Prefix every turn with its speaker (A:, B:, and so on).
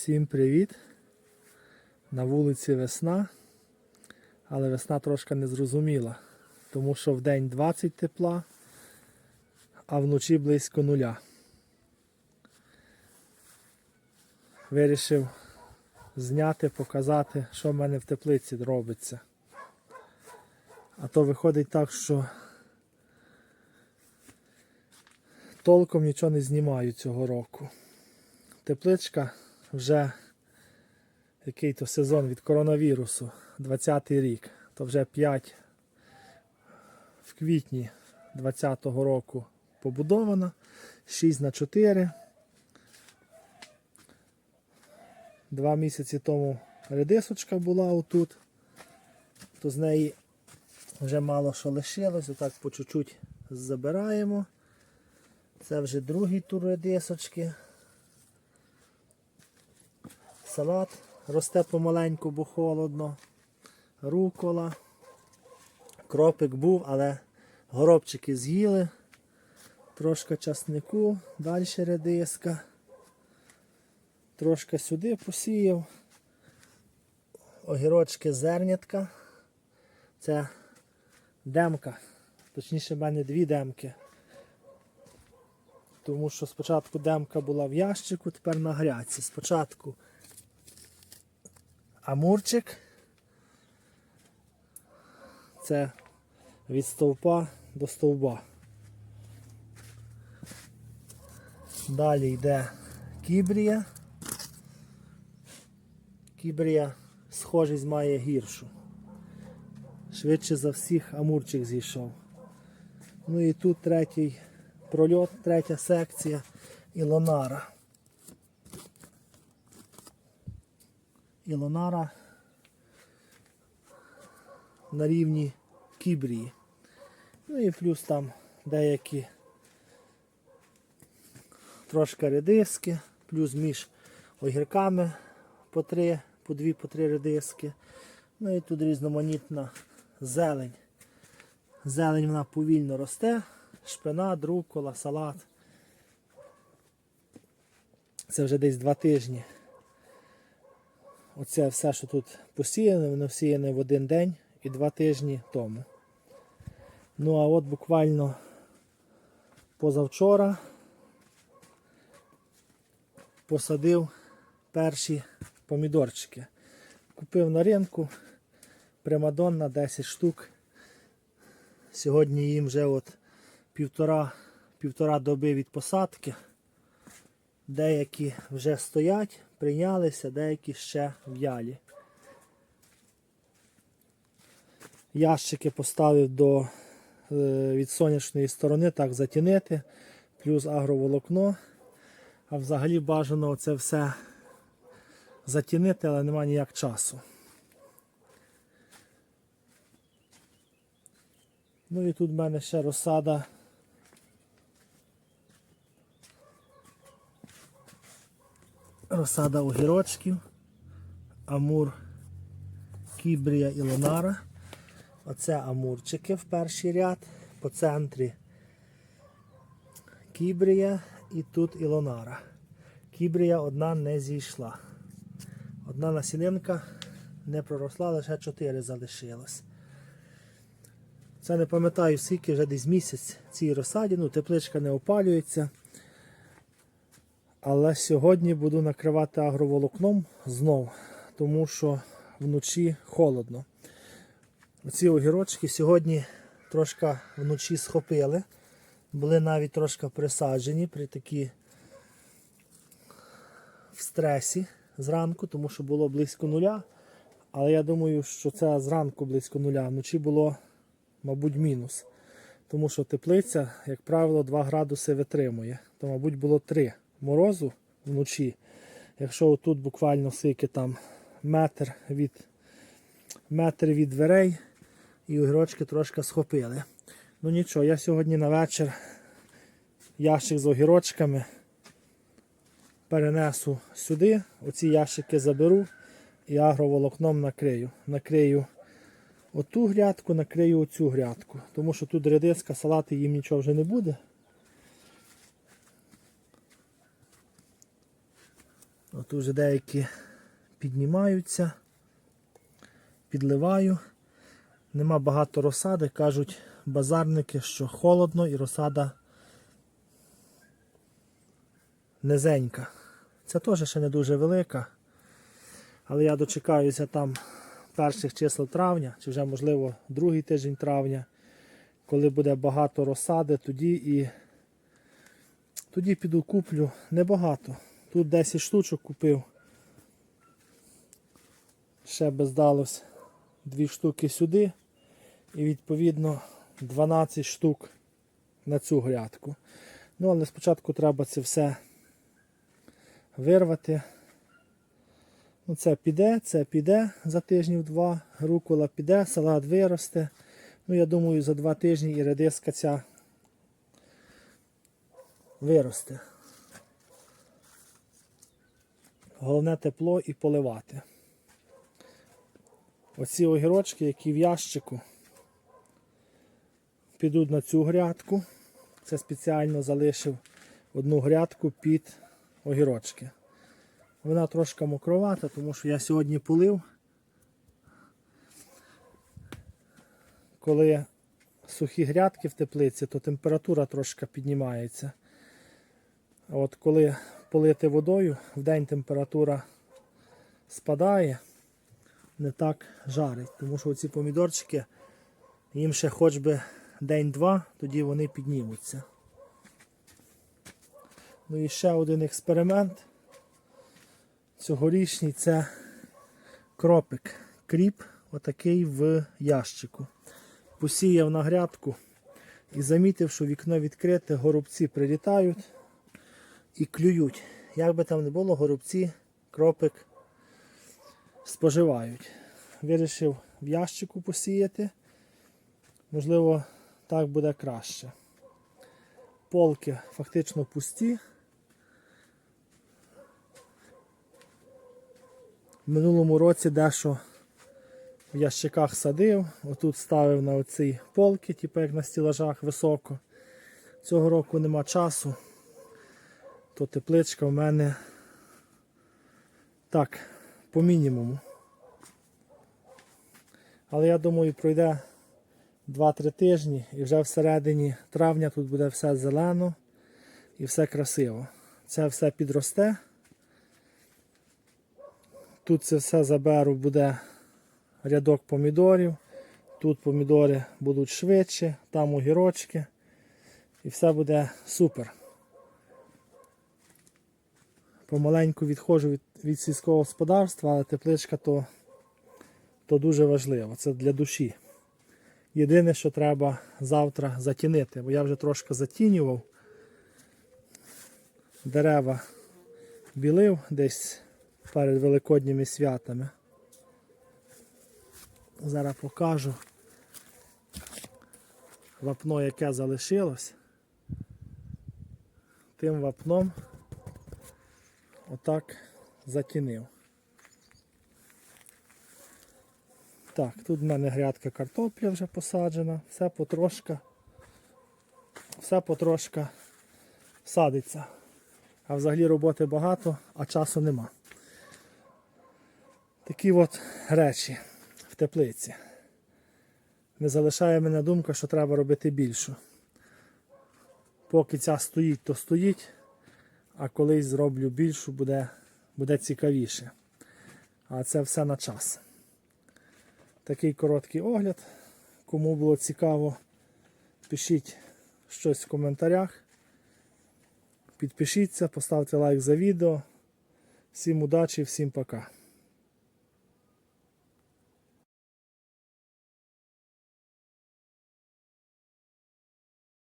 A: Всім привіт! На вулиці весна, але весна трошки незрозуміла, тому що в день 20 тепла, а вночі близько нуля. Вирішив зняти, показати, що в мене в теплиці робиться. А то виходить так, що толком нічого не знімаю цього року. Тепличка вже який то сезон від коронавірусу, 20-й рік, то вже 5 в квітні 20-го року побудована, 6 на 4. Два місяці тому редисочка була отут, то з неї вже мало що лишилось, отак по чуть-чуть забираємо. Це вже другий тур редисочки. Салат росте помаленьку, бо холодно. Рукола. Кропик був, але горобчики з'їли. Трошки часнику, далі редиска. Трошки сюди посіяв. Огірочки зернятка. Це демка. Точніше, в мене дві демки. Тому що спочатку демка була в ящику, тепер на грядці. Спочатку амурчик. Це від стовпа до стовба. Далі йде кібрія. Кібрія схожість має гіршу. Швидше за всіх амурчик зійшов. Ну і тут третій прольот, третя секція Ілонара. Ілонара на рівні кібрії. Ну і плюс там деякі трошки редиски, плюс між огірками по три, по дві, по три редиски. Ну і тут різноманітна зелень. Зелень вона повільно росте, шпинат, рукола, салат. Це вже десь два тижні. Оце все, що тут посіяне, воно всіяне в один день і два тижні тому. Ну а от буквально позавчора посадив перші помідорчики. Купив на ринку Примадонна 10 штук. Сьогодні їм вже от півтора, півтора доби від посадки. Деякі вже стоять, прийнялися, деякі ще в'ялі. Ящики поставив до, е, від сонячної сторони, так затінити, плюс агроволокно. А взагалі бажано це все затінити, але немає ніяк часу. Ну і тут в мене ще розсада. Розсада огірочків, амур, кібрія і лонара. Оце амурчики в перший ряд, по центрі кібрія і тут ілонара. Кібрія одна не зійшла. Одна насінинка не проросла, лише 4 залишилось. Це не пам'ятаю скільки вже десь місяць цій розсаді, ну тепличка не опалюється. Але сьогодні буду накривати агроволокном знов, тому що вночі холодно. Оці огірочки сьогодні трошки вночі схопили. Були навіть трошки присаджені при такі в стресі зранку, тому що було близько нуля. Але я думаю, що це зранку близько нуля. Вночі було, мабуть, мінус. Тому що теплиця, як правило, 2 градуси витримує. То, мабуть, було 3 морозу вночі. Якщо тут буквально скільки там метр від метр від дверей і огірочки трошки схопили. Ну нічого, я сьогодні на вечір ящик з огірочками перенесу сюди, оці ящики заберу і агроволокном накрию. Накрию оту грядку, накрию оцю грядку. Тому що тут редиска, салати їм нічого вже не буде. От уже деякі піднімаються, підливаю. Нема багато розсади, кажуть базарники, що холодно і розсада низенька. Це теж ще не дуже велика. Але я дочекаюся там перших чисел травня, чи вже, можливо, другий тиждень травня, коли буде багато розсади, тоді і тоді піду куплю небагато. Тут 10 штучок купив. Ще би здалось 2 штуки сюди. І відповідно 12 штук на цю грядку. Ну, але спочатку треба це все вирвати. Ну, це піде, це піде за тижнів два, рукола піде, салат виросте. Ну, я думаю, за два тижні і редиска ця виросте. Головне тепло і поливати. Оці огірочки, які в ящику, підуть на цю грядку. Це спеціально залишив одну грядку під огірочки. Вона трошки мокровата, тому що я сьогодні полив. Коли сухі грядки в теплиці, то температура трошки піднімається. От коли полити водою, в день температура спадає, не так жарить. Тому що ці помідорчики, їм ще хоч би день-два, тоді вони піднімуться. Ну і ще один експеримент. Цьогорічний це кропик. Кріп, отакий в ящику. Посіяв на грядку і замітив, що вікно відкрите, горобці прилітають і клюють. Як би там не було, горобці кропик споживають. Вирішив в ящику посіяти. Можливо, так буде краще. Полки фактично пусті. В минулому році дещо в ящиках садив, отут ставив на оці полки, типу як на стілажах високо. Цього року нема часу, то тепличка в мене так, по мінімуму. Але я думаю, пройде 2-3 тижні і вже всередині травня тут буде все зелено і все красиво. Це все підросте. Тут це все заберу, буде рядок помідорів. Тут помідори будуть швидше, там огірочки. І все буде супер. Помаленьку відходжу від, від сільського господарства, але тепличка то, то дуже важливо. Це для душі. Єдине, що треба завтра затінити, бо я вже трошки затінював. Дерева білив десь перед великодніми святами. Зараз покажу вапно, яке залишилось. Тим вапном отак затінив. Так, тут в мене грядка картопля вже посаджена, все потрошка, все потрошка садиться. А взагалі роботи багато, а часу нема. Такі от речі в теплиці. Не залишає мене думка, що треба робити більшу. Поки ця стоїть, то стоїть, а колись зроблю більшу, буде, буде цікавіше. А це все на час. Такий короткий огляд. Кому було цікаво, пишіть щось в коментарях. Підпишіться, поставте лайк за відео. Всім удачі, всім пока.